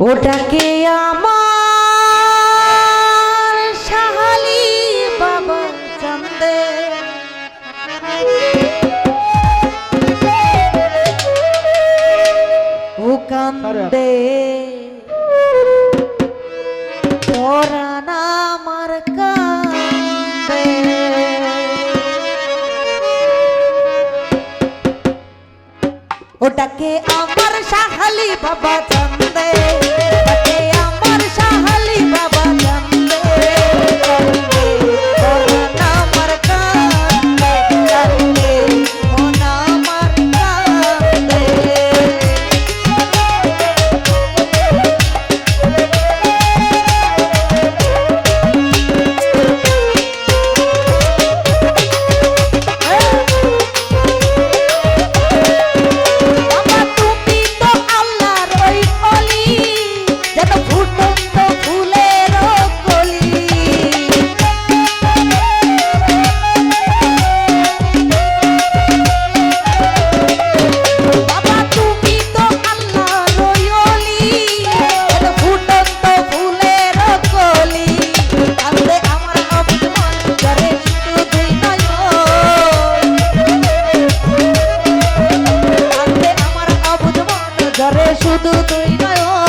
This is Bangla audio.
ওটাকে আমার সাহালি বাবা চান্দে। ও কান্দে। ওটাকে আমার সাহালি বাবা દે. যারে শুধু তুই নয়